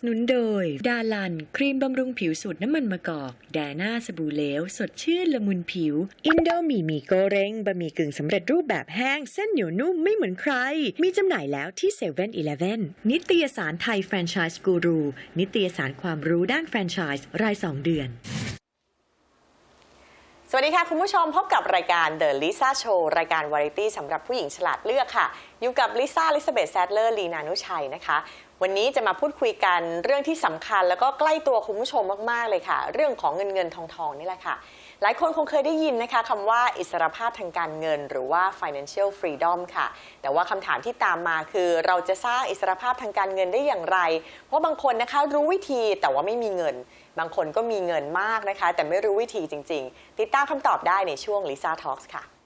สนุนโดย ดาลัน ครีมบำรุงผิวสูตรน้ำมันมะกอก แดน่าสบู่เหลว สดชื่นละมุนผิว อินโดมีมีโกเร้งบะหมี่กึ่งสำเร็จรูปแบบแห้ง เส้นเหนียวนุ่มไม่เหมือนใคร มีจำหน่ายแล้วที่7 e เ e ่ e อนิตยสารไทยแฟรนไชส์กูรูนิตยสารความรู้ด้านแฟรนไชส์ราย 2 เดือนสวัสดีค่ะ คุณผู้ชมพบกับรายการ The Lisa Show รายการวาไรตี้สำหรับผู้หญิงฉลาดเลือกค่ะ อยู่กับลิซ่าลิซาเบธแซดเลอร์ลีนานุชัยนะคะ วันนี้จะมาพูดคุยกันเรื่องที่สำคัญ แล้วก็ใกล้ตัวคุณผู้ชมมากๆเลยค่ะ เรื่องของเงินเงินทองทองนี่แหละค่ะ หลายคนคงเคยได้ยินนะคะคำว่าอิสรภาพทางการเงิน หรือว่า financial freedom ค่ะ แต่ว่าคำถามที่ตามมาคือเราจะสร้างอิสรภาพทางการเงินได้อย่างไร เพราะบางคนนะคะรู้วิธีแต่ว่าไม่มีเงิน บางคนก็มีเงินมากนะคะ แต่ไม่รู้วิธีจริง ๆ ติดตามคำตอบได้ในช่วง Lisa Talks ค่ะ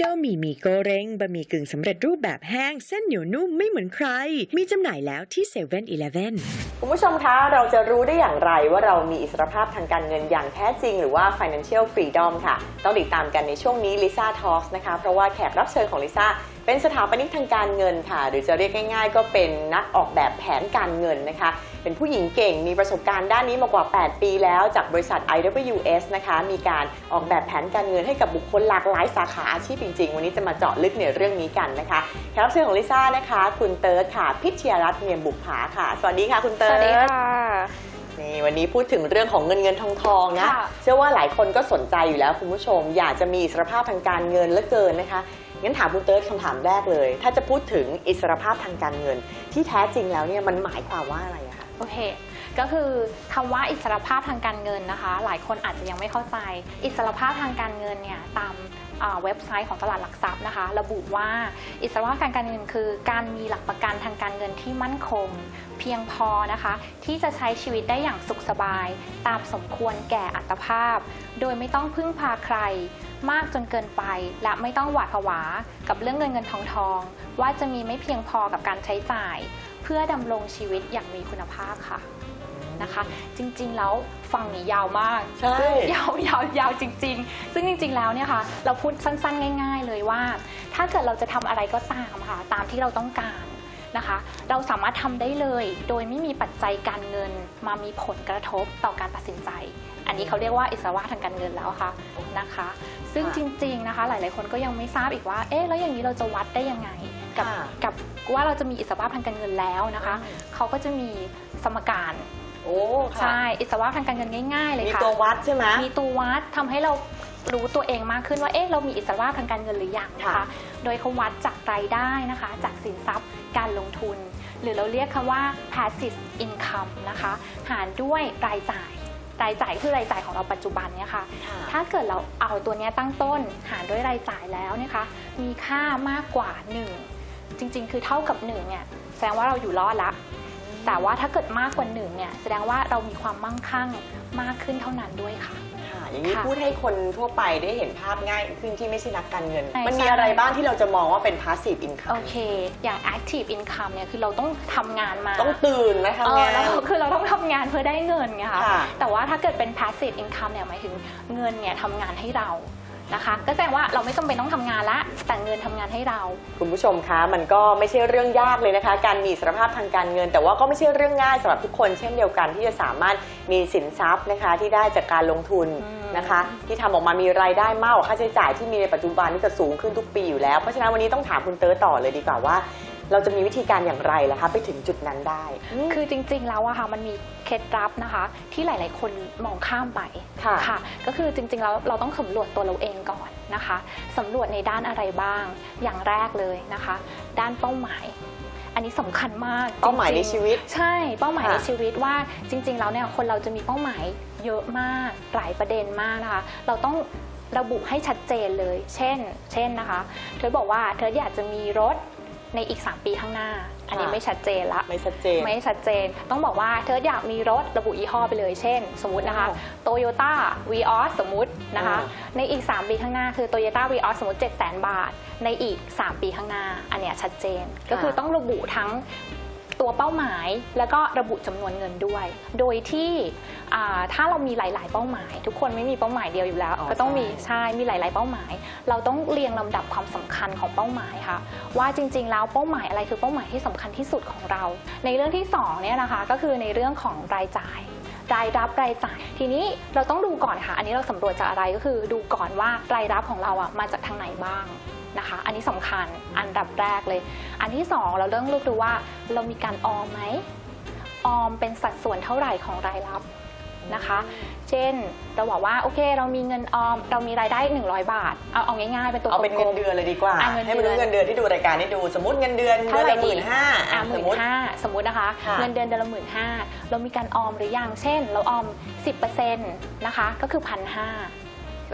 โดมีมีโกเร้งบะหมี่กึ่งสำเร็จรูปแบบแห้ง เส้นเหนียวนุ่มไม่เหมือนใคร มีจำหน่ายแล้วที่7 e เ e ่ e อคุณผู้ชมคะเราจะรู้ได้อย่างไรว่าเรามีอิสรภาพทางการเงินอย่างแท้จริง หรือว่า financial freedom ค่ะ ต้องติดตามกันในช่วงนี้ Lisa Talks นะคะ เพราะว่าแขกรับเชิญของลิซ่า เป็นสถาปนิกทางการเงินค่ะ หรือจะเรียกง่าย ๆ ก็เป็นนักออกแบบแผนการเงินนะคะ เป็นผู้หญิงเก่งมีประสบการณ์ด้านนี้มากว่า 8 ปีแล้วจากบริษัท IWS นะคะ มีการออกแบบแผนการเงินให้กับบุคคลหลากหลายสาขาอาชีพจริง ๆ วันนี้จะมาเจาะลึกในเรื่องนี้กันนะคะแขกรับเชิญของลิซ่านะคะ คุณเติร์ดค่ะ พิชยรัตน์เมียมบุกผาค่ะ สวัสดีค่ะคุณเติร์ดวัสดีค่ะ นี่วันนี้พูดถึงเรื่องของเงินเงินทองทองนะ ค่ะเชื่อว่าหลายคนก็สนใจอยู่แล้วคุณผู้ชม อยากจะมีอิสรภาพทางการเงินเหลือเกินนะคะ งั้นถามคุณเติร์ดคำถามแรกเลย ถ้าจะพูดถึงอิสรภาพทางการเงิน ที่แท้จริงแล้วเนี่ยมันหมายความว่าอะไรอะคะ โอเค ก็คือคำว่าอิสรภาพทางการเงินนะคะ หลายคนอาจจะยังไม่เข้าใจ อิสรภาพทางการเงินเนี่ยตามอ่า เว็บไซต์ของตลาดหลักทรัพย์นะคะ ระบุว่าอิสรภาพทางการเงินคือ การมีหลักประกันทางการเงินที่มั่นคง เพียงพอนะคะ ที่จะใช้ชีวิตได้อย่างสุขสบาย ตามสมควรแก่อัตภาพ โดยไม่ต้องพึ่งพาใคร มากจนเกินไป และไม่ต้องหวาดผวา กับเรื่องเงินเงินทองทอง ว่าจะมีไม่เพียงพอกับการใช้จ่าย เพื่อดำรงชีวิตอย่างมีคุณภาพค่ะนะคะ จริงๆแล้ว ฟังนี้ยาวมาก ใช่ซึ่งยาวยาวยาวจริง ๆ ซึ่งจริง ๆ แล้วเนี่ยค่ะ เราพูดสั้นๆ ง่าย ๆ เลยว่า ถ้าเกิดเราจะทำอะไรก็ตามค่ะ ตามที่เราต้องการนะคะ เราสามารถทำได้เลย โดยไม่มีปัจจัยการเงินมามีผลกระทบต่อการตัดสินใจ อันนี้เขาเรียกว่าอิสระทางการเงินแล้วค่ะนะคะ ซึ่งจริง ๆ นะคะ หลาย ๆ คนก็ยังไม่ทราบอีกว่า เอ๊ะแล้วอย่างนี้เราจะวัดได้ยังไงกับค่ะกับว่าเราจะมีอิสรภาพทางการเงินแล้วนะคะ เขาก็จะมีสมการ โอ้ค่ะใช่อิสรภาพทางการเงินง่าย ๆ เลยมีค่ะ ตัววัดใช่ไหม มีตัววัดทำให้เรารู้ตัวเองมากขึ้นว่า เอ๊ะ เรามีอิสรภาพทางการเงินหรือยังนะค่ะคะโดยเขาวัดจากรายได้นะคะ จากสินทรัพย์ การลงทุน หรือเราเรียกคำว่า passive income นะคะ หารด้วยรายจ่าย รายจ่ายคือรายจ่ายของเราปัจจุบันเนี่ยค่ะ ค่ะ ถ้าเกิดเราเอาตัวเนี้ยตั้งต้นหารด้วยรายจ่ายแล้วนะคะ มีค่ามากกว่า 1 จริงๆ คือเท่ากับ1เนี่ยแสดงว่าเราอยู่รอดละ แต่ว่าถ้าเกิดมากกว่า1เนี่ยแสดงว่าเรามีความมั่งคั่งมากขึ้นเท่านั้นด้วยค่ะ ค่ะอย่างนี้ค่ะพูดให้คนทั่วไปได้เห็นภาพง่ายขึ้นที่ไม่ใช่นักการเงิน ใช่มันมีใช่ อะไรบ้างที่เราจะมองว่าเป็น passive โอ income เค อย่าง active income เนี่ยคือเราต้องทำงานมา ต้องตื่นนะเอทำองานแล้วคือเราต้องทำงานเพื่อได้เงินไงคะค่ะแต่ว่าถ้าเกิดเป็น passive income เนี่ยหมายถึงเงินเนี่ยทำงานให้เรา นะคะ ก็แสดงว่าเราไม่จำเป็นต้องทำงานละแต่เงินทำงานให้เรา คุณผู้ชมคะมันก็ไม่ใช่เรื่องยากเลยนะคะ การมีอิสรภาพทางการเงิน แต่ว่าก็ไม่ใช่เรื่องง่ายสำหรับทุกคน เช่นเดียวกันที่จะสามารถมีสินทรัพย์นะคะที่ได้จากการลงทุน อืม นะคะ ที่ทำออกมามีรายได้มากกว่าค่าใช้จ่ายที่มีในปัจจุบันนี่ก็สูงขึ้นทุกปีอยู่แล้ว เพราะฉะนั้นวันนี้ต้องถามคุณเตอร์ต่อเลยดีกว่าว่า เราจะมีวิธีการอย่างไรล่ะคะ ไปถึงจุดนั้นได้คือจริงๆแล้วอะค่ะมันมีเคล็ดลับนะคะ ที่หลายๆ คนมองข้ามไปค่ะ ก็คือจริงๆแล้วเราต้องสำรวจตัวเราเองก่อนนะคะสำรวจในด้านอะไรบ้าง อย่างแรกเลยนะคะ ด้านเป้าหมายอันนี้สำคัญมากเป้าหมายจในริงๆชีวิต ใช่เป้าหมายค่ะในชีวิตว่าจริง ๆ แล้วเนี่ยคนเราจะมีเป้าหมาย เยอะมากหลายประเด็นมากนะคะ เราต้องระบุให้ชัดเจนเลย เช่น เช่นนะคะ เธอบอกว่าเธออยากจะมีรถในอีก 3 ปีข้างหน้า อันนี้ค่ะไม่ชัดเจนละ ไม่ชัดเจน ไม่ชัดเจน ต้องบอกว่าเธออยากมีรถระบุยี่ห้อไปเลย เช่น สมมตินะคะโอ้ Toyota Vios สมมตินะคะอ่ในอีก 3 ปีข้างหน้าคือ Toyota Vios สมมติ 7 0 0 0 0 0 บาท ในอีก 3 ปีข้างหน้า อันเนี้ยชัดเจน ก็คือต้องระบุทั้ง ตัวเป้าหมาย แล้วก็ระบุจำนวนเงินด้วย โดยที่อ่าถ้าเรามีหลาย ๆ เป้าหมาย ทุกคนไม่มีเป้าหมายเดียวอยู่แล้วอ๋อก็ต้องมีใช่ใช่มีหลาย ๆ เป้าหมาย เราต้องเรียงลำดับความสำคัญของเป้าหมายค่ะ ว่าจริง ๆ แล้วเป้าหมายอะไรคือเป้าหมายที่สำคัญที่สุดของเรา ในเรื่องที่สองเนี่ยนะคะก็คือในเรื่องของรายจ่าย รายรับรายจ่าย ทีนี้เราต้องดูก่อนค่ะ อันนี้เราสำรวจจากอะไรก็คือดูก่อนว่ารายรับของเราอะมาจากทางไหนบ้างนะคะ อันนี้สำคัญอันดับแรกเลย อันที่สองเราเริ่มเลือกดูว่าเรามีการออมไหมออมเป็นสัดส่วนเท่าไหร่ของรายรับ นะคะ เช่นเราบอกว่าโอเค เรามีเงินออมเรามีรายได้ 100 บาท เอาเอาง่ายๆเป็นตัวเอาเป็นเงินกลมๆเดือนเลยดีกว่าอะเงินเดือนให้มันรู้เงินเดือนที่ดูรายการนี่ดู สมมติเงินเดือนเดืเท่าอนไหร่ละหมื่นห้าอะหสมื่มนมติห้าสมมตินะคะค่ะเงินเดือนเดือนละหมื่นห้าเรามีการออมหรือยังเช่น เราออม 10%นะคะก็คือพันห้า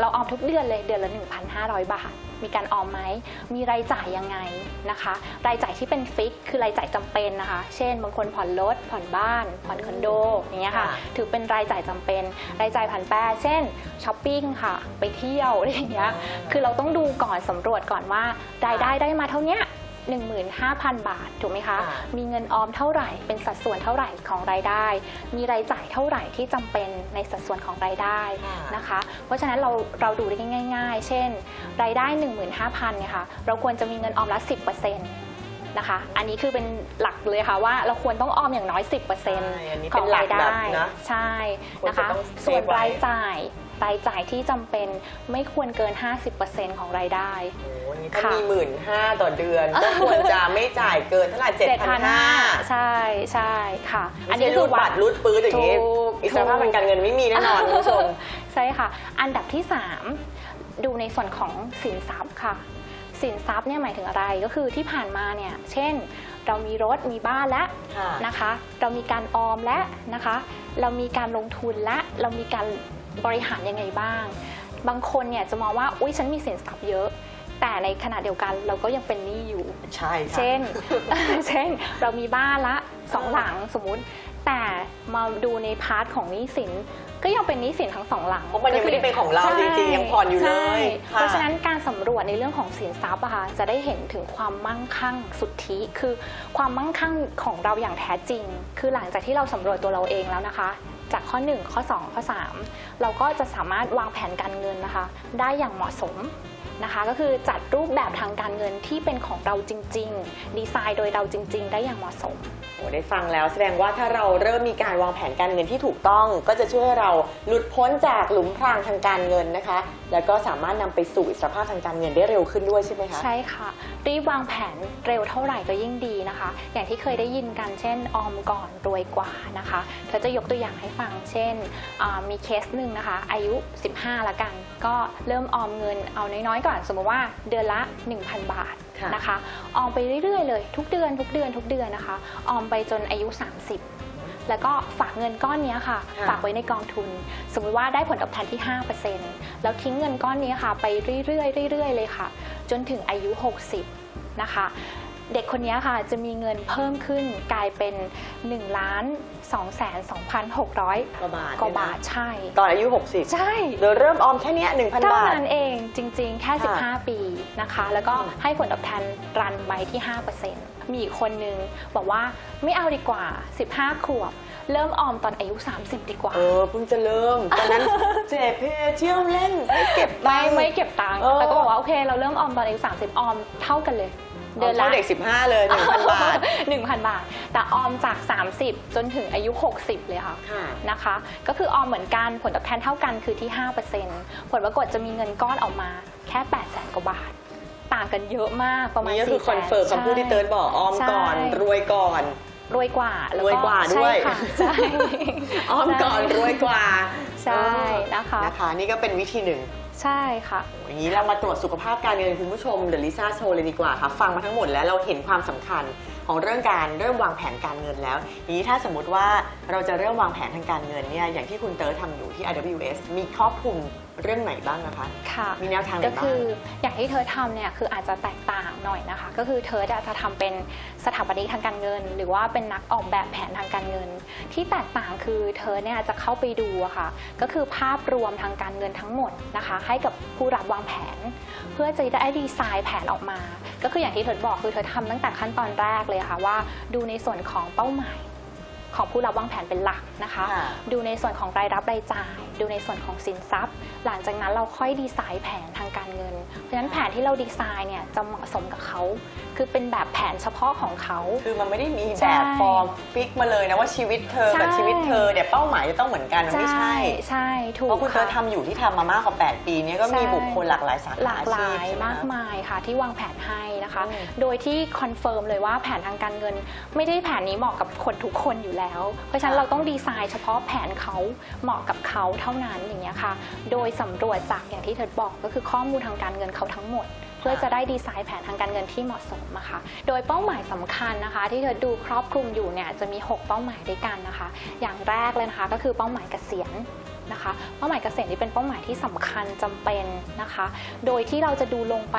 เราออมทุกเดือนเลยเดือนละ 1,500 บาท มีการออมไหม มีรายจ่ายยังไงนะคะ รายจ่ายที่เป็นฟิก คือรายจ่ายจำเป็นนะคะ เช่น บางคนผ่อนรถ ผ่อนบ้าน ผ่อนคอนโดอย่างเงี้ยค่ะค่ะถือเป็นรายจ่ายจำเป็น รายจ่ายผ่านแปร เช่น ช้อปปิ้งค่ะ ไปเที่ยวอะไรอย่างเงี้ย คือเราต้องดูก่อนสำรวจก่อนว่ารายได้ได้มาเท่าเนี้ย 15,000 บาท ถูกไหมคะ ค่ะ มีเงินออมเท่าไหร่ เป็นสัดส่วนเท่าไหร่ของรายได้ มีรายจ่ายเท่าไหร่ที่จำเป็นในสัดส่วนของรายได้ค่ะนะคะ เพราะฉะนั้นเราเราดูได้ง่าย ๆ เช่น รายได้ 15,000เนี่ยค่ะ เราควรจะมีเงินออมละ 10% นะคะ อันนี้คือเป็นหลักเลยค่ะว่าเราควรต้องออมอย่างน้อย 10%อันนี้ขเป็อนงหลักรายแบบได้นะใช่นะควรคะจะต้องส่วน save ไว้รายจ่ายรายจ่ายที่จำเป็นไม่ควรเกิน 50%ของรายได้โอ้โหนี่ถ้าค่ะมีหมื่นห้าต่อเดือนก็ควรจะไม่จ่ายเกินเท่าไหร่เจ็ดพันห้า7,500ใช่ใช่ค่ะ อันนี้รูดบัตรรูดปื้ดอย่างนี้ถูกอิสรภาพทางการเงินไม่มีแน่นอนคุณผู้ชมใช่ค่ะ อันดับที่ 3 ดูในส่วนของสินทรัพย์ค่ะ สินทรัพย์เนี่ยหมายถึงอะไรก็คือที่ผ่านมาเนี่ยเช่น เรามีรถมีบ้านแล้วค่ะนะคะ เรามีการออมและนะคะ เรามีการลงทุนและเรามีการบริหารยังไงบ้าง บางคนเนี่ยจะมองว่าอุ้ยฉันมีสินทรัพย์เยอะ แต่ในขณะเดียวกันเราก็ยังเป็นหนี้อยู่ใช่ค่ะเช่น เช่นเรามีบ้านละสองหลังสมมุติ แต่มาดูในพาร์ทของหนี้สินก็ยังเป็นหนี้สินทั้งสองหลังเพราะมันยังไม่ได้เป็นของเราใช่จริงๆยังผ่อนอยู่เลยใช่ค่ะเพราะฉะนั้นการสำรวจในเรื่องของสินทรัพย์อะค่ะจะได้เห็นถึงความมั่งคั่งสุทธิ คือความมั่งคั่งของเราอย่างแท้จริง คือหลังจากที่เราสำรวจตัวเราเองแล้วนะคะ จากข้อ 1 ข้อ 2 ข้อ 3 เราก็จะสามารถวางแผนการเงินนะคะ ได้อย่างเหมาะสมนะคะก็คือจัดรูปแบบทางการเงินที่เป็นของเราจริง ๆ ดีไซน์โดยเราจริง ๆ ได้อย่างเหมาะสมโอ้ได้ฟังแล้วแสดงว่าถ้าเราเริ่มมีการวางแผนการเงินที่ถูกต้อง ก็จะช่วยให้เราหลุดพ้นจากหลุมพรางทางการเงินนะคะ แล้วก็สามารถนำไปสู่อิสรภาพทางการเงินได้เร็วขึ้นด้วยใช่ไหมคะใช่ค่ะรีบวางแผนเร็วเท่าไหร่ก็ยิ่งดีนะคะ อย่างที่เคยได้ยินกันเช่น ออมก่อนรวยกว่านะคะเธอจะยกตัวอย่างให้ฟัง เช่นอ่ามีเคสหนึ่งนะคะ อายุ 15ละกัน ก็เริ่มออมเงินเอาน้อยๆก่อนสมมติว่าเดือนละ 1,000 บาทค่ะนะคะ ออมไปเรื่อยๆเลย ทุกเดือนทุกเดือนทุกเดือนนะคะ ออมไปจนอายุ 30 แล้วก็ฝากเงินก้อนเนี้ยค่ะค่ะ ฝากไว้ในกองทุน สมมติว่าได้ผลตอบแทนที่ 5%แล้วทิ้งเงินก้อนนี้ค่ะ ไปเรื่อยๆเรื่อยๆเลยค่ะ จนถึงอายุ 60 นะคะ เด็กคนนี้ค่ะจะมีเงินเพิ่มขึ้นกลายเป็น1ล้าน2แสน2,600กว่าบาทกว่าบาทเนี่ยใช่นะตอนอายุ 60 ใช่โดยเริ่มออมแค่เนี้ย1,000เท่าบาทนั้นเองจริง ๆ แค่ค่ะ15 ปีนะคะ แล้วก็อืมให้ผลตอบแทนรันไว้ที่ 5%มีอีกคนนึงบอกว่าไม่เอาดีกว่า 15 ขวบ เริ่มออมตอนอายุ 30 ดีกว่า เออเพิ่งจะเริ่มตอนนั้นเจ็บเพเที่ยวเล่นไม่เก็บตัไม่งค์ไม่เก็บตังค์เออแล้วก็บอกว่าโอเค เราเริ่มออมตอนอายุ 30 ออมเท่ากันเลย เดือนละเด็ก 15 เลย1,000บาท 1,000 บาท แต่ออมจาก 30 จนถึงอายุ 60 เลยค่ะค่ะนะคะ ก็คือออมเหมือนกันผลตอบแทนเท่ากันคือที่ 5%ผลปรากฏจะมีเงินก้อนออกมาแค่ 8 0 0 0 0 0 กว่าบาท ต่างกันเยอะมากประมาณนี่ก็คือ400,000คอนเฟิร์มคำพูดที่เติร์ดบอกออมก่อนใช่รวยก่อน รวยกว่าแล้วรวยกว่าด้วย ใช่ค่ะใช่ออมก่อนรวยกว่าใช่นะคะ นะคะ นี่ก็เป็นวิธีหนึ่ง ใช่ค่ะ อย่างนี้เรามาตรวจสุขภาพการเงินคุณผู้ชมเดลิซ่าโชว์เลยดีกว่าค่ะฟังมาทั้งหมดแล้วเราเห็นความสำคัญของเรื่องการเริ่มวางแผนการเงินแล้วนี้ถ้าสมมติว่าเราจะเริ่มวางแผนทางการเงินเนี่ยอย่างที่คุณเติร์ทำอยู่ที่ RWS มีครอบคลุม เรื่องไหนบ้างนะคะ ค่ะมีแนวทางไหนก็บ้าง คืออย่างที่เธอทำเนี่ยคืออาจจะแตกต่างหน่อยนะคะ ก็คือเธอจะทำเป็นสถาปนิกทางการเงิน หรือว่าเป็นนักออกแบบแผนทางการเงิน ที่แตกต่างคือเธอเนี่ยจะเข้าไปดูอะค่ะ ก็คือภาพรวมทางการเงินทั้งหมดนะคะ ให้กับผู้รับวางแผน เพื่อจะได้ดีไซน์แผนออกมา ก็คืออย่างที่เธอบอกคือเธอทำตั้งแต่ขั้นตอนแรกเลยค่ะว่า ดูในส่วนของเป้าหมาย ของผู้รับวางแผนเป็นหลักนะคะ ค่ะ ดูในส่วนของรายรับรายจ่าย ดูในส่วนของสินทรัพย์ หลังจากนั้นเราค่อยดีไซน์แผนทางการเงิน เพราะฉะนั้นแผนที่เราดีไซน์เนี่ยจะเหมาะสมกับเขา คือเป็นแบบแผนเฉพาะของเขา คือมันไม่ได้มีใช่แบบฟอร์มฟิกมาเลยนะว่าชีวิตเธอกับใช่ ชีวิตเธอเนี่ยเป้าหมายจะต้องเหมือนกันมันไม่ใช่ ใช่ถูกเพราะคุณเธอค่ะทำอยู่ที่ทำมามากกว่า 8 ปีเนี้ก็มีใช่บุคคลหลากหลายสาขาหลากหลายอชีพใช่ไหมากคะ มายค่ะ ที่วางแผนให้นะคะ อืม โดยที่คอนเฟิร์มเลยว่าแผนทางการเงิน ไม่ได้แผนนี้เหมาะกับคนทุกคนอยู่แล้ว เพราะฉะนั้นเราต้องดีไซน์เฉพาะแผนเขาเหมาะกับเขาเท่านั้นอย่างเงี้ยค่ะ โดยสำรวจจากอย่างที่เธอบอกก็คือข้อมูลทางการเงินเขาทั้งหมด เพื่อจะได้ดีไซน์แผนทางการเงินที่เหมาะสมอะค่ะโดยเป้าหมายสำคัญนะคะ ที่เธอดูครอบคลุมอยู่เนี่ยจะมี 6 เป้าหมายด้วยกันนะคะ อย่างแรกเลยนะคะก็คือเป้าหมายเกษียณนะคะเป้าหมายเกษียณนี่เป็นเป้าหมายที่สำคัญจำเป็นนะคะ โดยที่เราจะดูลงไป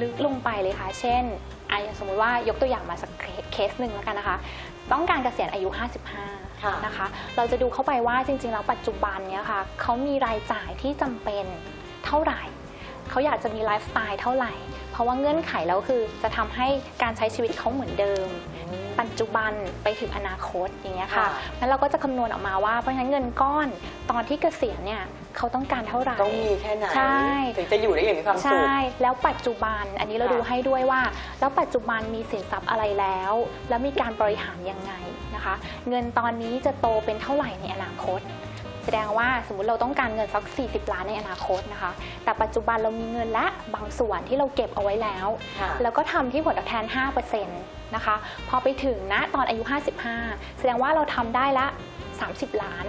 ลึกลงไปเลยค่ะ เช่นอะอย่างสมมุติว่ายกตัวอย่างมาสักเคสหนึ่งแล้วกันนะคะ ต้องการเกษียณอายุ 55ค่ะ นะคะ เราจะดูเข้าไปว่าจริงๆแล้วปัจจุบันเนี้ยค่ะเขามีรายจ่ายที่จำเป็นเท่าไหร่เขาอยากจะมีไลฟ์สไตล์เท่าไหร่ เพราะว่าเงื่อนไขแล้วคือจะทำให้การใช้ชีวิตเขาเหมือนเดิม ปัจจุบันไปถึงอนาคตอย่างเงี้ยค่ะค่ะแล้วเราก็จะคำนวณออกมาว่าเพราะฉะนั้นเงินก้อนตอนที่เกษียณเนี่ยเขาต้องการเท่าไหร่ต้องมีแค่ไหนใช่ถึงจะอยู่ได้อย่างมีความสุขใช่แล้วปัจจุบันอันนี้เราค่ะดูให้ด้วยว่า แล้วปัจจุบันมีสินทรัพย์อะไรแล้ว แล้วมีการบริหารยังไง นะคะ เงินตอนนี้จะโตเป็นเท่าไหร่ในอนาคต แสดงว่าสมมุติเราต้องการเงินสัก 40 ล้านในอนาคตนะคะ แต่ปัจจุบันเรามีเงินและบางส่วนที่เราเก็บเอาไว้แล้วค่ะแล้วก็ทำที่ผลตอบแทน 5%นะคะ พอไปถึงนะตอนอายุ 55 แสดงว่าเราทำได้ละ 30 ล้าน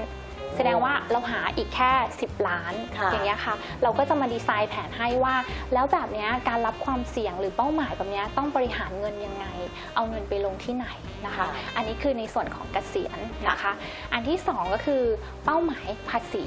แสดงว่าเราหาอีกแค่ 10 ล้าน ค่ะ อย่างเงี้ยค่ะ เราก็จะมาดีไซน์แผนให้ว่า แล้วแบบเนี้ยการรับความเสี่ยงหรือเป้าหมายแบบเนี้ยต้องบริหารเงินยังไง เอาเงินไปลงที่ไหนนะคะ อันนี้คือในส่วนของเกษียณนะคะ อันที่สองก็คือเป้าหมายภาษี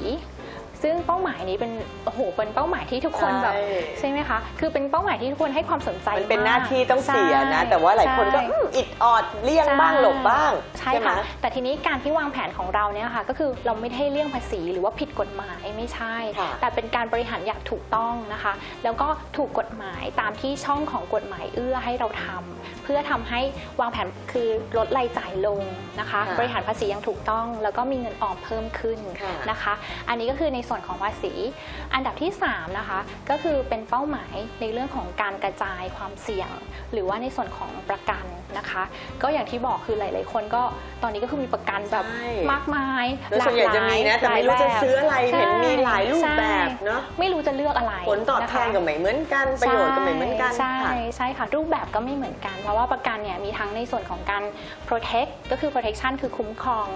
ซึ่งเป้าหมายนี้เป็นโอ้โหเป็นเป้าหมายที่ทุกคนแบบใช่ ใช่ไหมคะ คือเป็นเป้าหมายที่ทุกคนให้ความสนใจมันเป็นมกหน้าที่ต้องเสียนะ ใช่แต่ว่าหลายคนก็ใช่ อืมอิดออดเลี่ยงบ้างหลบบ้างใช่ไหม ค่ะ แต่ทีนี้การที่วางแผนของเราเนี่ยค่ะ ก็คือเราไม่ได้เลี่ยงภาษีหรือว่าผิดกฎหมายไม่ใช่ ค่ะ แต่เป็นการบริหารอย่างถูกต้องนะคะ แล้วก็ถูกกฎหมายตามที่ช่องของกฎหมายเอื้อให้เราทำเพื่อทำให้วางแผนคือลดรายจ่ายลงนะคะ ค่ะบริหารภาษีอย่างถูกต้อง แล้วก็มีเงินออมเพิ่มขึ้นค่ะ นะคะ อันนี้ก็คือในส่วนของภาษี อันดับที่3นะคะก็คือเป็นเป้าหมายในเรื่องของการกระจายความเสี่ยง หรือว่าในส่วนของประกันนะคะ ก็อย่างที่บอกคือหลาย ๆ คนก็ตอนนี้ก็คือมีประกันแบบใช่มากมายแล้วส่วนใหญ่จะมีนะแต่ไม่รู้จะซื้ออะไรใช่เห็นมีหลายรูปแบบเนาะใช่ไม่รู้จะเลือกอะไรผลตอบแทนก็ะคะไม่เหมือนกันประโยชน์ก็ไม่เหมือนกันใช่ค่ะใช่ค่ะรูปแบบก็ไม่เหมือนกัน เพราะว่าประกันเนี่ยมีทั้งในส่วนของการ protect ก็คือ protection คือคุ้มครอง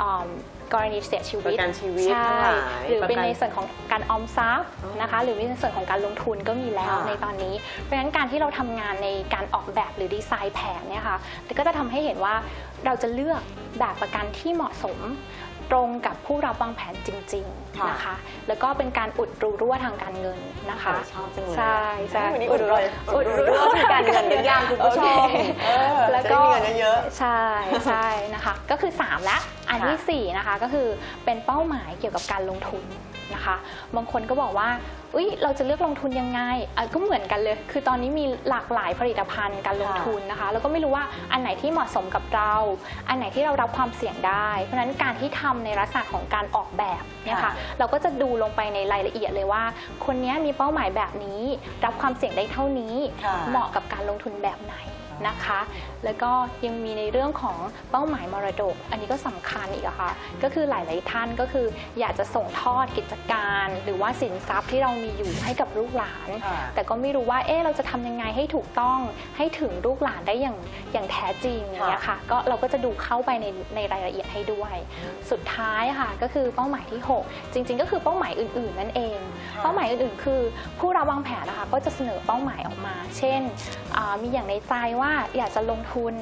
อ่า กรณีเสียชีวิตประกันชีวิตใช่ทั้งหลายหรือเป็นประกันในส่วนของการออมทรัพย์อ๋อนะคะ หรือในส่วนของการลงทุนก็มีแล้วค่ะในตอนนี้ เพราะฉะนั้นการที่เราทำงานในการออกแบบหรือดีไซน์แผนเนี่ยค่ะก็จะทำให้เห็นว่าเราจะเลือกแบบประกันที่เหมาะสมตรงกับผู้รับวางแผนจริงค่ะๆนะคะ แล้วก็เป็นการอุดรูรั่วทางการเงินนะคะชอบจังเลยใช่ใช่วันนี้อุดรอยอุอุดดรู้รู้ทางการเงินหรือยังคุณผู้ชมโอเคเออแล้วจะก็ได้มีเงินเยอะใช่ใช่นะคะ ก็คือ 3 และ อันที่ค่ะ4นะคะก็คือเป็นเป้าหมายเกี่ยวกับการลงทุนนะคะ บางคนก็บอกว่าอุ้ยเราจะเลือกลงทุนยังไงอะก็เหมือนกันเลย คือตอนนี้มีหลากหลายผลิตภัณฑ์การลงทุนนะคะ แล้วก็ไม่รู้ว่าอันไหนที่เหมาะสมกับเรา อันไหนที่เรารับความเสี่ยงได้ เพราะฉะนั้นการที่ทำในลักษณะของการออกแบบเนี่ยค่ะค่ะเราก็จะดูลงไปในรายละเอียดเลยว่า คนนี้มีเป้าหมายแบบนี้ รับความเสี่ยงได้เท่านี้ค่ะเหมาะกับการลงทุนแบบไหน นะคะ แล้วก็ยังมีในเรื่องของเป้าหมายมรดก อันนี้ก็สำคัญอีกอะค่ะ ก็คือหลาย ๆ ท่านก็คืออยากจะส่งทอดกิจการ หรือว่าสินทรัพย์ที่เรามีอยู่ให้กับลูกหลานค่ะแต่ก็ไม่รู้ว่าเอ๊ะเราจะทำยังไงให้ถูกต้องให้ถึงลูกหลานได้อย่างอย่างแท้จริงอย่างเงี้ยค่ะก็เราก็จะดูเข้าไปในในรายละเอียดให้ด้วย สุดท้ายค่ะก็คือเป้าหมายที่ 6 จริง ๆ ก็คือเป้าหมายอื่น ๆ นั่นเองค่ะเป้าหมายอื่น ๆ คือ ผู้รับวางแผนนะคะก็จะเสนอเป้าหมายออกมา เช่นอ่ามีอย่างในใจว่าอยากจะลงทุน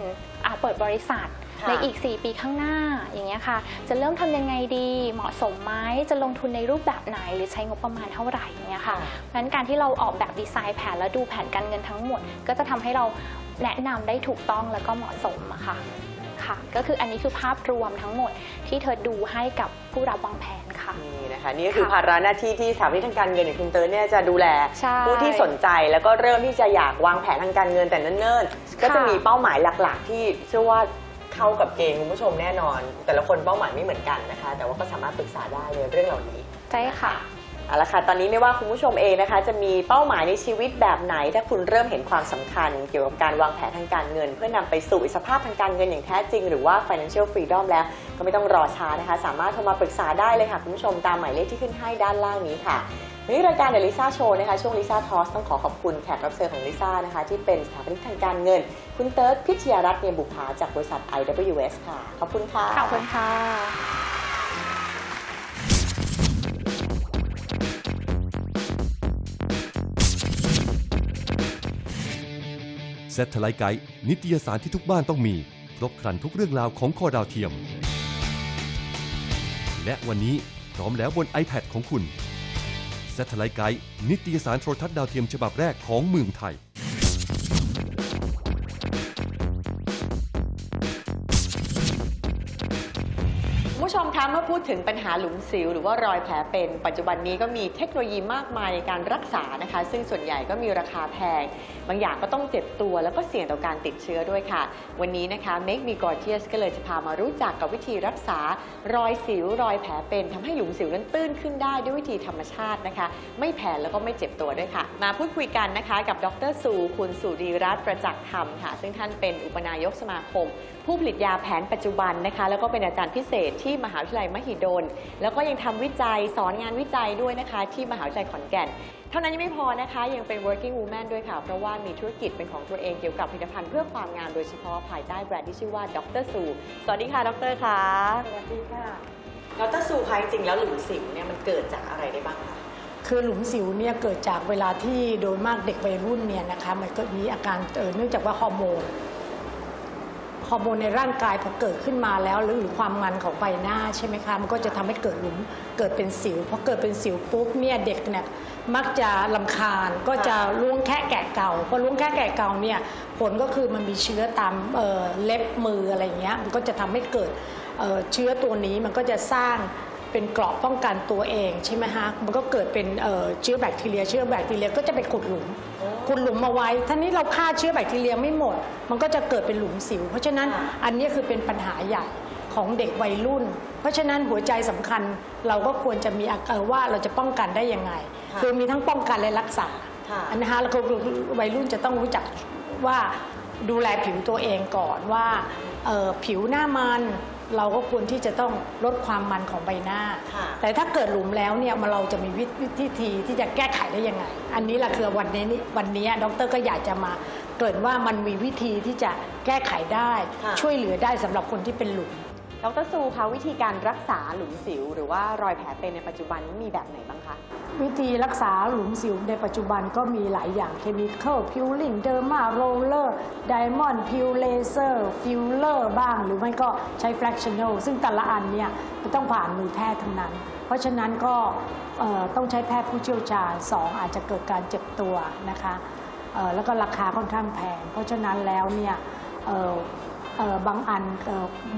อ่าเปิดบริษัทค่ะในอีก 4 ปีข้างหน้าอย่างเงี้ยค่ะ จะเริ่มทำยังไงดีเหมาะสมไหมจะลงทุนในรูปแบบไหนหรือใช้งบประมาณเท่าไหร่อย่างเงี้ยค่ะค่ะเพราะฉะนั้นการที่เราออกแบบดีไซน์แผนแล้วดูแผนการเงินทั้งหมด ก็จะทำให้เราแนะนำได้ถูกต้องแล้วก็เหมาะสมอะค่ะ ค่ะค่ะ ก็คืออันนี้คือภาพรวมทั้งหมดที่เธอดูให้กับผู้รับวางแผนค่ะ นี่นะคะนี่ก็คือค่ะภาระหน้าที่ที่สถาปนิกทางการเงินอย่างคุณเติร์นเนี่ยจะดูแลใช่ผู้ที่สนใจแล้วก็เริ่มที่จะอยากวางแผนทางการเงินแต่เนิ่นๆ ก็จะมีเป้าหมายหลักๆ ที่เชื่อว่าเข้ากับเกณฑ์คุณผู้ชมแน่นอน แต่ละคนเป้าหมายไม่เหมือนกันนะคะ แต่ว่าก็สามารถปรึกษาได้ในเรื่องเหล่านี้ ใช่ค่ะ เอาละค่ะตอนนี้ไม่ว่าคุณผู้ชมเองนะคะ จะมีเป้าหมายในชีวิตแบบไหน ถ้าคุณเริ่มเห็นความสำคัญ เกี่ยวกับการวางแผนทางการเงิน เพื่อนำไปสู่อิสรภาพทางการเงินอย่างแท้จริง หรือว่า financial freedom แล้ว ก็ไม่ต้องรอช้านะคะ สามารถโทรมาปรึกษาได้เลยค่ะคุณผู้ชมตามหมายเลขที่ขึ้นให้ด้านล่างนี้ค่ะวันนี้รายการ The Lisa Show นะคะช่วง Lisa Talks ต้องขอขอบคุณแขกรับเชิญของลิซ่านะคะที่เป็นสถาปนิกทางการเงิน คุณเติร์ดพิชยารัตน์เนียมบุภาจากบริษัท IWS ค่ะ ขอบคุณค่ะ ขอบคุณค่ะ เซตไลไกด์นิตยสารที่ทุกบ้านต้องมี ครบครันทุกเรื่องราวของคอดาวเทียม และวันนี้พร้อมแล้วบน iPad ของคุณ s a t e l l i t e Guide นิตยสารโทรทัศน์ดาวเทียมฉบับแรกของเมืองไทย คุณผู้ชมคะเมื่อพูดถึงปัญหาหลุมสิว หรือว่ารอยแผลเป็น ปัจจุบันนี้ก็มีเทคโนโลยีมากมายในการรักษานะคะ ซึ่งส่วนใหญ่ก็มีราคาแพง บางอย่างก็ต้องเจ็บตัวแล้วก็เสี่ยงต่อการติดเชื้อด้วยค่ะ วันนี้นะคะ Make Me Gorgeous ก็เลยจะพามารู้จักกับวิธีรักษารอยสิวรอยแผลเป็นทำให้หลุมสิวนั้นตื้นขึ้นได้ด้วยวิธีธรรมชาตินะคะ ไม่แผลแล้วก็ไม่เจ็บตัวด้วยค่ะ มาพูดคุยกันนะคะ กับดรสูคุณสุรีรัตน์ประจักษ์ธรรมค่ะ ซึ่งท่านเป็นอุปนายกสมาคม ผู้ผลิตยาแผนปัจจุบันนะคะ แล้วก็เป็นอาจารย์พิเศษที่มหาวิทยาลัยมหิดล แล้วก็ยังทำวิจัยสอนงานวิจัยด้วยนะคะ ที่มหาวิทยาลัยขอนแก่นเท่านั้นยังไม่พอนะคะ ยังเป็น working woman ด้วยค่ะ เพราะว่ามีธุรกิจเป็นของตัวเองเกี่ยวกับผลิตภัณฑ์เพื่อความงามโดยเฉพาะภายใต้แบรนด์ที่ชื่อว่าดรสูสวัสดีค่ะดรค่ะสวัสดีค่ะดรสูคะจริงๆแล้วหลุมสิวเนี่ยมันเกิดจากอะไรได้บ้างคะคือหลุมสิวเนี่ยเกิดจากเวลาที่โดยมากเด็กวัยรุ่นเนี่ยนะคะมันก็มีอาการเอ่อเนื่องจากว่าฮอร์โมน ฮอร์โมนในร่างกายพอเกิดขึ้นมาแล้วหรือความมันของใบหน้าใช่ไหมคะมันก็จะทำให้เกิดหลุมเกิดเป็นสิวพอเกิดเป็นสิวปุ๊บเนี่ยเด็กเนี่ยมักจะลำคาญก็จะล้วงแค่แกะเก่าพอล้วงแค่แกะเก่าเนี่ยผลก็คือมันมีเชื้อตามเเล็บมืออะไรเงี้ยมันก็จะทำให้เกิดเเชื้อตัวนี้มันก็จะสร้าง เป็นเกราะป้องกันตัวเองใช่ไหมฮะมันก็เกิดเป็นเอ่อเชื้อแบคทีเรีย เชื้อแบคทีเรียก็จะไปขุดหลุมขุดหลุมมาไว้ท่านี้เราฆ่าเชื้อแบคทีเรียไม่หมด มันก็จะเกิดเป็นหลุมสิว เพราะฉะนั้นค่ะอันนี้คือเป็นปัญหาใหญ่ของเด็กวัยรุ่น เพราะฉะนั้นหัวใจสำคัญเราก็ควรจะมีอาการว่าเราจะป้องกันได้ยังไงค่ะคือมีทั้งป้องกันและรักษาค่ะอันนะคะแล้วก็วัยรุ่นจะต้องรู้จักว่าดูแลผิวตัวเองก่อนว่าเอ่อผิวหน้ามัน เราก็ควรที่จะต้องลดความมันของใบหน้า ค่ะ แต่ถ้าเกิดหลุมแล้วเนี่ยมาเราจะมีวิวิธีทีที่จะแก้ไขได้ยังไง อันนี้แหละคือวันนี้นี่วันนี้ดรก็อยากจะมาเกริดว่ามันมีวิธีที่จะแก้ไขได้ ค่ะ ช่วยเหลือได้สำหรับคนที่เป็นหลุม ดรสูคะวิธีการรักษาหลุมสิว หรือว่ารอยแผลเป็นในปัจจุบันนี้มีแบบไหนบ้างคะ วิธีรักษาหลุมสิวในปัจจุบันก็มีหลายอย่างเคมีคอลพิวลิงเดอร์มาโรลเลอร์ไดมอนด์พิวเลเซอร์ฟิลเลอร์บ้าง หรือไม่ก็ใช้แฟลกชั่น a ลซึ่งแต่ละอันเนี่ยจะต้องผ่านมือแพทย์ทั้งนั้น เพราะฉะนั้นก็ต้องใช้แพทย์ผู้เชี่ยวชาญสองอาจจะเกิดการเจ็บตัวนะคะแล้วก็ราคาค่อนข้างแพง เพราะฉะนั้นแล้วเนี่ย บางอัน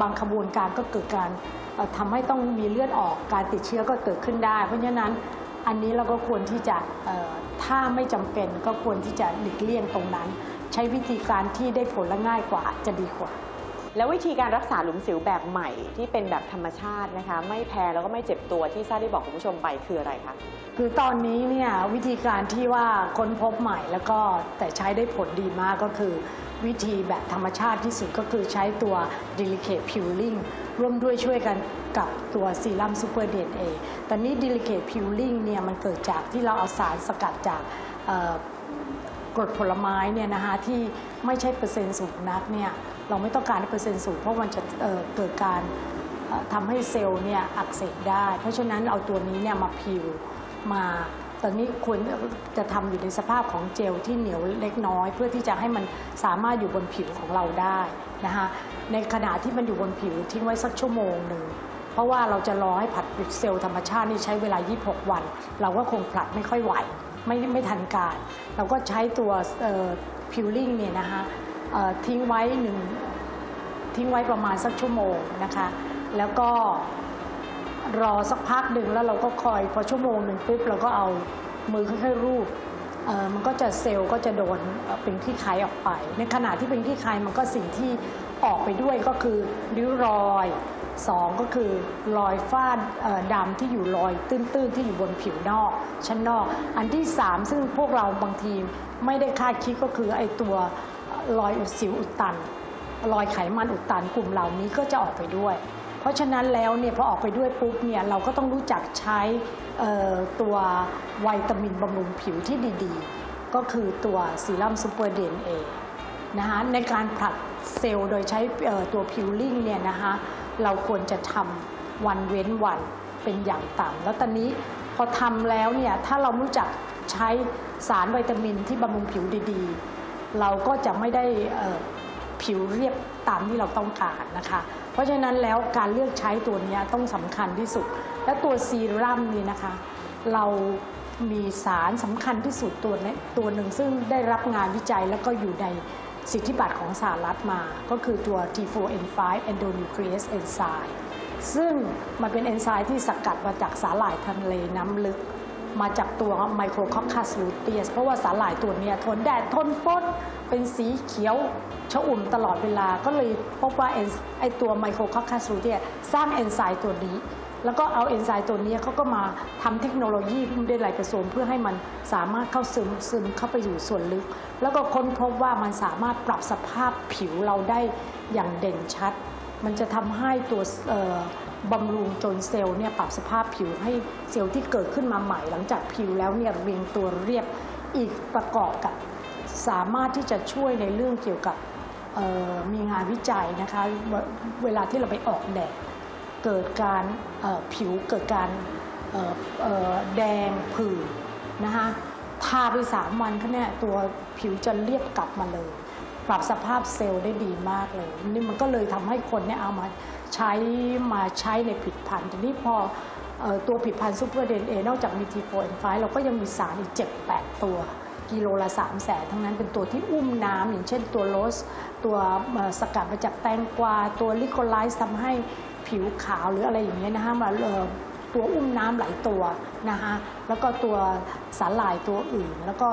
บางขบวนการก็เกิดการเอ่อทำให้ต้องมีเลือดออกการติดเชื้อก็เกิดขึ้นได้ เพราะฉะนั้นอันนี้เราก็ควรที่จะถ้าไม่จำเป็นก็ควรที่จะหลีกเลี่ยงตรงนั้น ใช้วิธีการที่ได้ผลและง่ายกว่าจะดีกว่า แล้ววิธีการรักษาหลุมสิวแบบใหม่ที่เป็นแบบธรรมชาตินะคะ ไม่แพ้แล้วก็ไม่เจ็บตัวที่ซ่าได้บอกคุณผู้ชมไปคืออะไรคะ คือตอนนี้เนี่ยวิธีการที่ว่าค้นพบใหม่แล้วก็แต่ใช้ได้ผลดีมากก็คือ วิธีแบบธรรมชาติที่สุดก็คือใช้ตัว Delicate Peeling ร่วมด้วยช่วยกันกับตัวซีรัมซูเปอร์เดนเอตอนนี้ Delicate Peeling เนี่ยมันเกิดจากที่เราเอาสารสกัดจากกรดผลไม้เนี่ยนะคะที่ไม่ใช่เปอร์เซ็นต์สูงนักเนี่ย เราไม่ต้องการให้เปอร์เซ็นต์สูง เพราะมันจะเเกิดการเอ่อทำให้เซลล์เนี่ยอักเสบได้ เพราะฉะนั้นเอาตัวนี้เนี่ยมาพิวมาตอนนี้ควรจะทำอยู่ในสภาพของเจลที่เหนียวเล็กน้อย เพื่อที่จะให้มันสามารถอยู่บนผิวของเราได้นะคะในขณะที่มันอยู่บนผิวทิ้งไว้สักชั่วโมงหนึ่งเพราะว่าเราจะรอให้ผลัดเซลล์ธรรมชาตินี่ใช้เวลา 26 วัน เราก็คงผลัดไม่ค่อยไหว ไม่ไม่ทันการ เราก็ใช้ตัวพิวลิ่งเนี่ยนะคะ ทิ้งไว้หนึ่งทิ้งไว้ประมาณสักชั่วโมงนะคะ แล้วก็รอสักพักหนึ่งแล้วเราก็คอยพอชั่วโมงหนึ่งปุ๊บเราก็เอามือค่อยๆรูปมันก็จะเซลล์ก็จะโดนเป็นขี้ไคออกไป ในขณะที่เป็นขี้ไคมันก็สิ่งที่ออกไปด้วยก็คือริ้วรอยสองก็คือรอยฝ้าดำที่อยู่รอยตื้นๆที่อยู่บนผิวนอกชั้นนอก อันที่สามซึ่งพวกเราบางทีไม่ได้คาดคิดก็คือไอตัว รอยอุดสิวอุดตัน รอยไขมันอุดตันกลุ่มเหล่านี้ก็จะออกไปด้วย เพราะฉะนั้นแล้วเนี่ยพอออกไปด้วยปุ๊บเนี่ยเราก็ต้องรู้จักใช้ตัววิตามินบำรุงผิวที่ดีๆ ก็คือตัวซีรัมซูเปอร์เดนเอนะคะในการผลัดเซลล์โดยใช้ตัวพิวลิ่งเนี่ยนะคะเราควรจะทำวันเว้นวันเป็นอย่างต่ำแล้วตอนนี้พอทำแล้วเนี่ยถ้าเรารู้จักใช้สารวิตามินที่บำรุงผิวดีๆ เราก็จะไม่ได้ผิวเรียบตามที่เราต้องการนะคะ เพราะฉะนั้นแล้วการเลือกใช้ตัวนี้ต้องสำคัญที่สุด และตัวซีรั่มนี่นะคะ เรามีสารสำคัญที่สุดตัวนี้ตัวหนึ่งซึ่งได้รับงานวิจัยแล้วก็อยู่ในสิทธิบัตรของสหรัฐมา ก็คือตัว T4N5 endonuclease enzyme ซึ่งมันเป็นเอนไซม์ที่สกัดมาจากสาหร่ายทะเลน้ำลึก มาจากตัวไมโครคอ c คัสลูเตียสเพราะว่าสาหร่ายตัวนี้ทนแดดทนฝนเป็นสีเขียวชอุ่มตลอดเวลาก็เลยพบว่าไอตัวไมโครคอ c คัสลูเตียสร้างเอนไซม์ตัวนี้ แล้วก็เอาเอนไซม์ตัวนี้เขาก็มาทำเทคโนโลยีด้วยไลโปโซมเพื่อให้มันสามารถเข้าซึมซึมเข้าไปอยู่ส่วนลึก แล้วก็ค้นพบว่ามันสามารถปรับสภาพผิวเราได้อย่างเด่นชัด มันจะทำให้ตัว บำรุงจนเซลล์เนี่ยปรับสภาพผิวให้เซลล์ที่เกิดขึ้นมาใหม่ หลังจากผิวแล้วเนี่ยเรียงตัวเรียบอีกประกอบกับสามารถที่จะช่วยในเรื่องเกี่ยวกับมีงานวิจัยนะคะเวลาที่เราไปออกแดดเกิดการผิวเกิดการแดงผื่นนะคะทาไปสามวันเขาเนี่ยตัวผิวจะเรียบกลับมาเลย ปรับสภาพเซลล์ได้ดีมากเลย นี่มันก็เลยทำให้คนเนี่ยเอามา ใช้มาใช้ในผลิตภัณฑ์ทีนี้พออตัวผลิตภัณฑ์ซูเปอร์เดนเอนอกจากมีทีโฟเอนไฟเราก็ยังมีสารอีก 7-8 ตัว กิโลละ3 0 0แสนทั้งนั้นเป็นตัวที่อุ้มน้ำอย่างเช่นตัวโรส ตัวสกัดมาจากแตงกวา ตัวลิโคไลซ์ทำให้ผิวขาวหรืออะไรอย่างเงี้ยนะคะมาเอ่อตัวอุ้มน้ำหลายตัวนะคะแล้วก็ตัวสาหร่ายตัวอื่น แล้วก็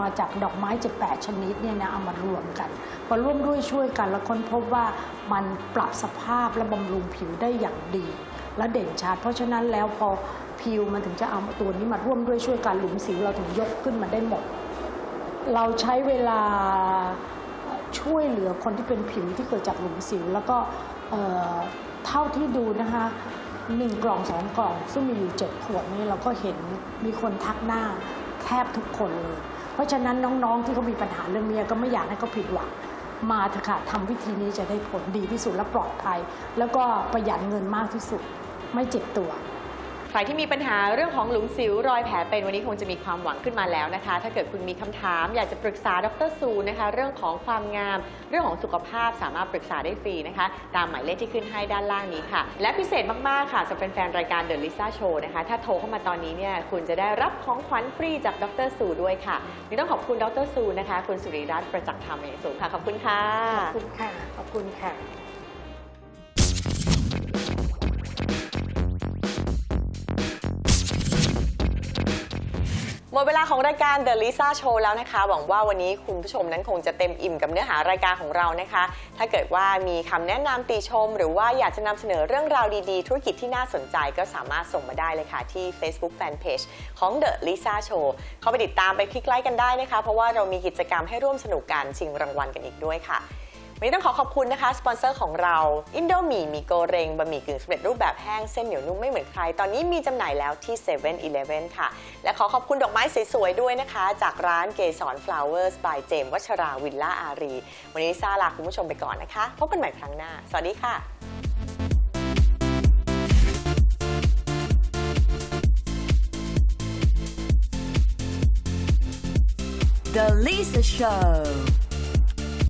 มาจากดอกไม้เจ็ดแปดชนิดเนี่ยนะเอามารวมกันพอร่วมด้วยช่วยกัน แล้วค้นพบว่ามันปรับสภาพและบำรุงผิวได้อย่างดี และเด่นชัดเพราะฉะนั้นแล้วพอผิวมันถึงจะเอาตัวนี้มาร่วมด้วยช่วยกันหลุมสิวเราถึงยกขึ้นมาได้หมด เราใช้เวลาช่วยเหลือคนที่เป็นผิวที่เกิดจากหลุมสิว แล้วก็เท่าที่ดูนะคะหนึ่งกล่องสองกล่องซึ่งมีอยู่เจ็ดขวดนี่เราก็เห็นมีคนทักหน้าแทบทุกคนเลย เพราะฉะนั้นน้องๆที่เขามีปัญหาเรื่องนี้ก็ไม่อยากให้เขาผิดหวังมาเถอะค่ะทำวิธีนี้จะได้ผลดีที่สุดและปลอดภัย แล้วก็ประหยัดเงินมากที่สุด ไม่เจ็บตัว ใครที่มีปัญหาเรื่องของหลุมสิวรอยแผลเป็นวันนี้คงจะมีความหวังขึ้นมาแล้วนะคะ ถ้าเกิดคุณมีคำถามอยากจะปรึกษาดรซูนะคะ เรื่องของความงาม เรื่องของสุขภาพสามารถปรึกษาได้ฟรีนะคะ ตามหมายเลขที่ขึ้นให้ด้านล่างนี้ค่ะ และพิเศษมาก ๆ ค่ะสำหรับแฟนรายการ The Lisa Show นะคะ ถ้าโทรเข้ามาตอนนี้เนี่ยคุณจะได้รับของขวัญฟรีจากดรซูด้วยค่ะนี่ต้องขอบคุณดรซูนะคะ คุณสุริรัตน์ประจักษ์ธรรมอย่งสูงค่ะขอบคุณค่ะขอบคุณค่ะขอบคุณค่ะ มดเวลาของรายการ The Lisa Show แล้วนะคะ หวังว่าวันนี้คุณผู้ชมนั้นคงจะเต็มอิ่มกับเนื้อหารายการของเรานะคะ ถ้าเกิดว่ามีคำแนะนำติชม หรือว่าอยากจะนำเสนอเรื่องราวดีๆ ธุรกิจที่น่าสนใจก็สามารถส่งมาได้เลยค่ะ ที่ Facebook Fanpage ของ The Lisa Show เข้าไปติดตามไปคลิกไลค์กันได้นะคะ เพราะว่าเรามีกิจกรรมให้ร่วมสนุกกันชิงรางวัลกันอีกด้วยค่ะ วันนี้ต้องขอขอบคุณนะคะสปอนเซอร์ของเราอินโดมีมีโกเรงบะหมี่กึ่งสำเร็จรูปแบบแห้งเส้นเหนียวนุ่มไม่เหมือนใคร ตอนนี้มีจำหน่ายแล้วที่7 e เ e ่ e อค่ะ และขอขอบคุณดอกไม้สวยๆด้วยนะคะ จากร้านเกสร flowers by เจมวัชราวิลล่าอารี วันนี้ซาลาคุณผู้ชมไปก่อนนะคะ พบกันใหม่ครั้งหน้า สวัสดีค่ะ The Lisa Show.